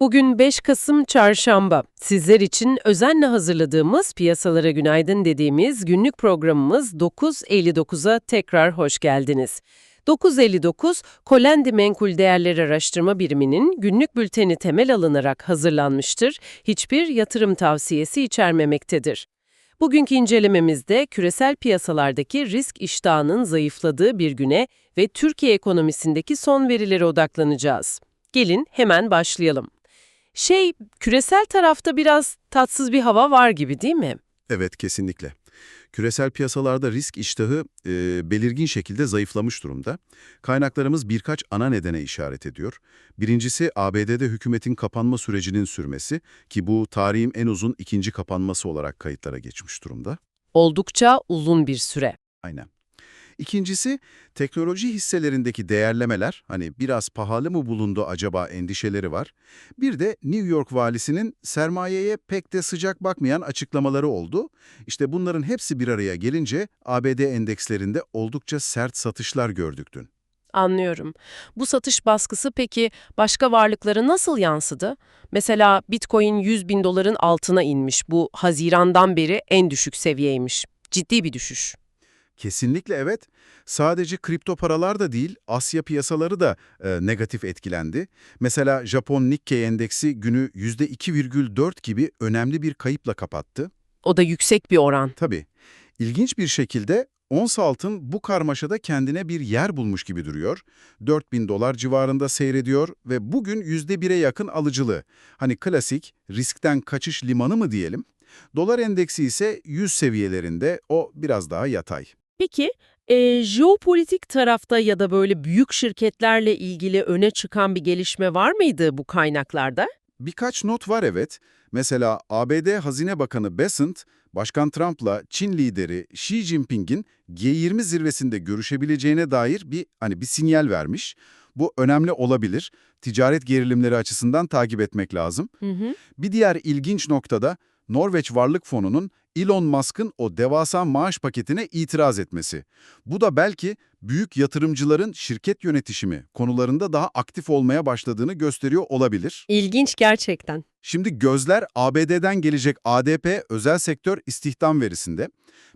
Bugün 5 Kasım Çarşamba. Sizler için özenle hazırladığımız Piyasalara Günaydın dediğimiz günlük programımız 9.59'a tekrar hoş geldiniz. 9.59, Kolendi Menkul Değerler Araştırma Biriminin günlük bülteni temel alınarak hazırlanmıştır. Hiçbir yatırım tavsiyesi içermemektedir. Bugünkü incelememizde küresel piyasalardaki risk iştahının zayıfladığı bir güne ve Türkiye ekonomisindeki son verilere odaklanacağız. Gelin hemen başlayalım. Şey, küresel tarafta biraz tatsız bir hava var gibi değil mi? Evet, kesinlikle. Küresel piyasalarda risk iştahı e, belirgin şekilde zayıflamış durumda. Kaynaklarımız birkaç ana nedene işaret ediyor. Birincisi ABD'de hükümetin kapanma sürecinin sürmesi ki bu tarihin en uzun ikinci kapanması olarak kayıtlara geçmiş durumda. Oldukça uzun bir süre. Aynen. İkincisi teknoloji hisselerindeki değerlemeler hani biraz pahalı mı bulundu acaba endişeleri var. Bir de New York valisinin sermayeye pek de sıcak bakmayan açıklamaları oldu. İşte bunların hepsi bir araya gelince ABD endekslerinde oldukça sert satışlar gördük dün. Anlıyorum. Bu satış baskısı peki başka varlıklara nasıl yansıdı? Mesela Bitcoin 100 bin doların altına inmiş. Bu Haziran'dan beri en düşük seviyeymiş. Ciddi bir düşüş. Kesinlikle evet. Sadece kripto paralar da değil, Asya piyasaları da e, negatif etkilendi. Mesela Japon Nikkei endeksi günü %2,4 gibi önemli bir kayıpla kapattı. O da yüksek bir oran. Tabii. İlginç bir şekilde ons altın bu karmaşada kendine bir yer bulmuş gibi duruyor. 4000 dolar civarında seyrediyor ve bugün %1'e yakın alıcılı. Hani klasik riskten kaçış limanı mı diyelim? Dolar endeksi ise 100 seviyelerinde o biraz daha yatay. Peki, e, jeopolitik tarafta ya da böyle büyük şirketlerle ilgili öne çıkan bir gelişme var mıydı bu kaynaklarda? Birkaç not var evet. Mesela ABD Hazine Bakanı Bessent, Başkan Trump'la Çin lideri Xi Jinping'in G20 zirvesinde görüşebileceğine dair bir hani bir sinyal vermiş. Bu önemli olabilir. Ticaret gerilimleri açısından takip etmek lazım. Hı hı. Bir diğer ilginç noktada Norveç Varlık Fonu'nun Elon Musk'ın o devasa maaş paketine itiraz etmesi. Bu da belki büyük yatırımcıların şirket yönetişimi konularında daha aktif olmaya başladığını gösteriyor olabilir. İlginç gerçekten. Şimdi gözler ABD'den gelecek ADP özel sektör istihdam verisinde.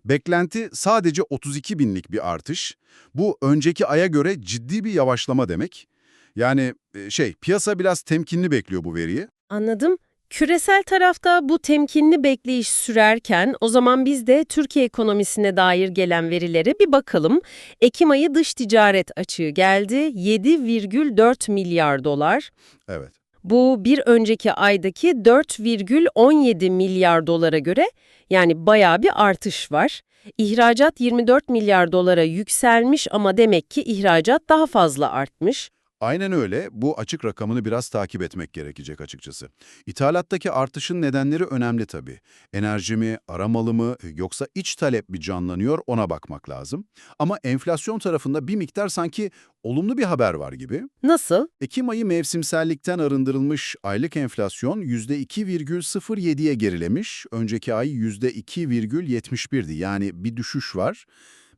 Beklenti sadece 32 binlik bir artış. Bu önceki aya göre ciddi bir yavaşlama demek. Yani e, şey piyasa biraz temkinli bekliyor bu veriyi. Anladım. Küresel tarafta bu temkinli bekleyiş sürerken o zaman biz de Türkiye ekonomisine dair gelen verilere bir bakalım. Ekim ayı dış ticaret açığı geldi 7,4 milyar dolar. Evet. Bu bir önceki aydaki 4,17 milyar dolara göre yani bayağı bir artış var. İhracat 24 milyar dolara yükselmiş ama demek ki ihracat daha fazla artmış. Aynen öyle. Bu açık rakamını biraz takip etmek gerekecek açıkçası. İthalattaki artışın nedenleri önemli tabii. Enerji mi, aramalı mı yoksa iç talep mi canlanıyor ona bakmak lazım. Ama enflasyon tarafında bir miktar sanki olumlu bir haber var gibi. Nasıl? Ekim ayı mevsimsellikten arındırılmış aylık enflasyon %2,07'ye gerilemiş. Önceki ay %2,71'di yani bir düşüş var.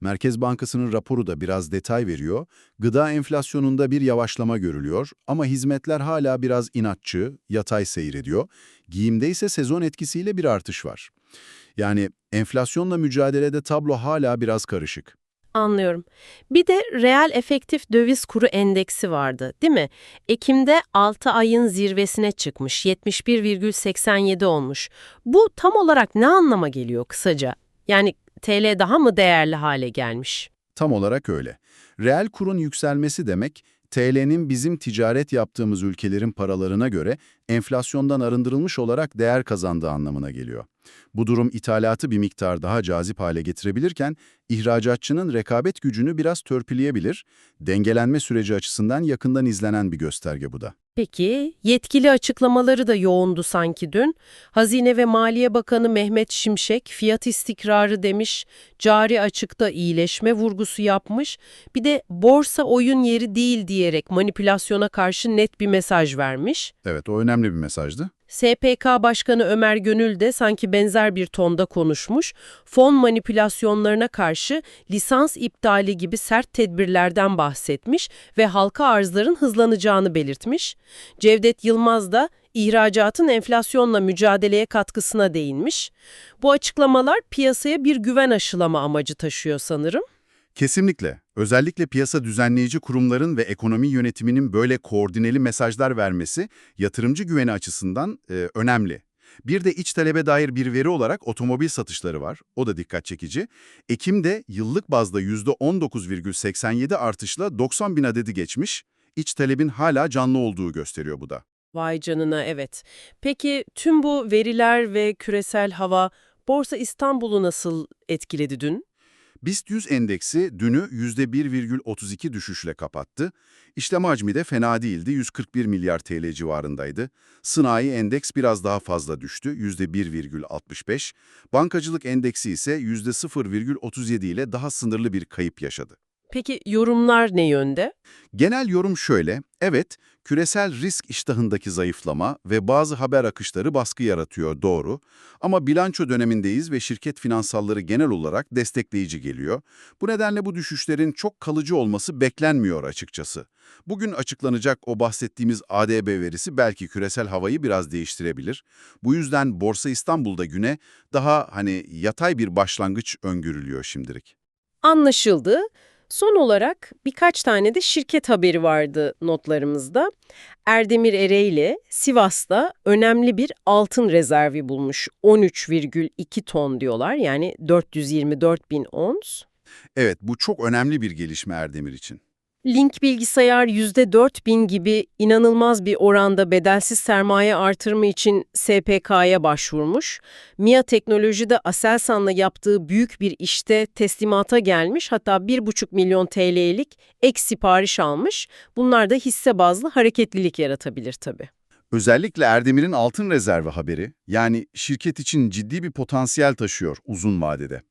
Merkez Bankası'nın raporu da biraz detay veriyor. Gıda enflasyonunda bir yavaşlama görülüyor ama hizmetler hala biraz inatçı, yatay seyrediyor. Giyimde ise sezon etkisiyle bir artış var. Yani enflasyonla mücadelede tablo hala biraz karışık. Anlıyorum. Bir de reel efektif döviz kuru endeksi vardı, değil mi? Ekim'de 6 ayın zirvesine çıkmış, 71,87 olmuş. Bu tam olarak ne anlama geliyor kısaca? Yani TL daha mı değerli hale gelmiş? Tam olarak öyle. Reel kurun yükselmesi demek, TL'nin bizim ticaret yaptığımız ülkelerin paralarına göre enflasyondan arındırılmış olarak değer kazandığı anlamına geliyor. Bu durum ithalatı bir miktar daha cazip hale getirebilirken, ihracatçının rekabet gücünü biraz törpüleyebilir, dengelenme süreci açısından yakından izlenen bir gösterge bu da. Peki, yetkili açıklamaları da yoğundu sanki dün. Hazine ve Maliye Bakanı Mehmet Şimşek fiyat istikrarı demiş, cari açıkta iyileşme vurgusu yapmış, bir de borsa oyun yeri değil diyerek manipülasyona karşı net bir mesaj vermiş. Evet, o önemli bir mesajdı. SPK Başkanı Ömer Gönül de sanki benzer bir tonda konuşmuş, fon manipülasyonlarına karşı lisans iptali gibi sert tedbirlerden bahsetmiş ve halka arzların hızlanacağını belirtmiş. Cevdet Yılmaz da ihracatın enflasyonla mücadeleye katkısına değinmiş. Bu açıklamalar piyasaya bir güven aşılama amacı taşıyor sanırım. Kesinlikle. Özellikle piyasa düzenleyici kurumların ve ekonomi yönetiminin böyle koordineli mesajlar vermesi yatırımcı güveni açısından e, önemli. Bir de iç talebe dair bir veri olarak otomobil satışları var. O da dikkat çekici. Ekim'de yıllık bazda %19,87 artışla 90 bin adedi geçmiş. İç talebin hala canlı olduğu gösteriyor bu da. Vay canına evet. Peki tüm bu veriler ve küresel hava Borsa İstanbul'u nasıl etkiledi dün? BIST 100 endeksi dünü %1,32 düşüşle kapattı. İşlem hacmi de fena değildi, 141 milyar TL civarındaydı. Sınai endeks biraz daha fazla düştü, %1,65. Bankacılık endeksi ise %0,37 ile daha sınırlı bir kayıp yaşadı. Peki yorumlar ne yönde? Genel yorum şöyle, evet, küresel risk iştahındaki zayıflama ve bazı haber akışları baskı yaratıyor, doğru. Ama bilanço dönemindeyiz ve şirket finansalları genel olarak destekleyici geliyor. Bu nedenle bu düşüşlerin çok kalıcı olması beklenmiyor açıkçası. Bugün açıklanacak o bahsettiğimiz ADB verisi belki küresel havayı biraz değiştirebilir. Bu yüzden Borsa İstanbul'da güne daha hani yatay bir başlangıç öngörülüyor şimdilik. Anlaşıldı. Son olarak birkaç tane de şirket haberi vardı notlarımızda. Erdemir Ereğli, Sivas'ta önemli bir altın rezervi bulmuş. 13,2 ton diyorlar yani 424 bin ons. Evet, bu çok önemli bir gelişme Erdemir için. Link bilgisayar %4000 gibi inanılmaz bir oranda bedelsiz sermaye artırımı için SPK'ya başvurmuş. MIA Teknoloji de Aselsan'la yaptığı büyük bir işte teslimata gelmiş. Hatta 1,5 milyon TL'lik ek sipariş almış. Bunlar da hisse bazlı hareketlilik yaratabilir tabii. Özellikle Erdemir'in altın rezervi haberi, yani şirket için ciddi bir potansiyel taşıyor uzun vadede.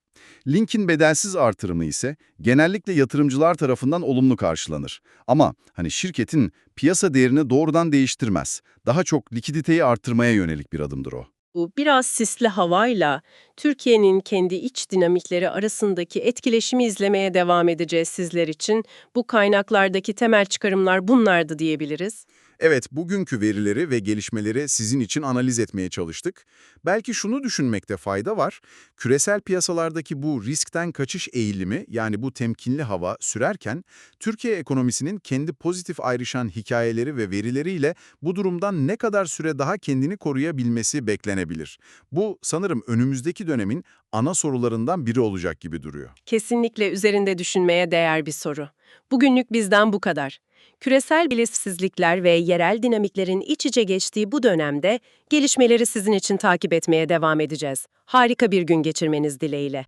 Link'in bedelsiz artırımı ise genellikle yatırımcılar tarafından olumlu karşılanır. Ama hani şirketin piyasa değerini doğrudan değiştirmez. Daha çok likiditeyi artırmaya yönelik bir adımdır o. Bu biraz sisli havayla Türkiye'nin kendi iç dinamikleri arasındaki etkileşimi izlemeye devam edeceğiz sizler için. Bu kaynaklardaki temel çıkarımlar bunlardı diyebiliriz. Evet, bugünkü verileri ve gelişmeleri sizin için analiz etmeye çalıştık. Belki şunu düşünmekte fayda var. Küresel piyasalardaki bu riskten kaçış eğilimi, yani bu temkinli hava sürerken, Türkiye ekonomisinin kendi pozitif ayrışan hikayeleri ve verileriyle bu durumdan ne kadar süre daha kendini koruyabilmesi beklenebilir. Bu sanırım önümüzdeki dönemin ana sorularından biri olacak gibi duruyor. Kesinlikle üzerinde düşünmeye değer bir soru. Bugünlük bizden bu kadar. Küresel belirsizlikler ve yerel dinamiklerin iç içe geçtiği bu dönemde gelişmeleri sizin için takip etmeye devam edeceğiz. Harika bir gün geçirmeniz dileğiyle.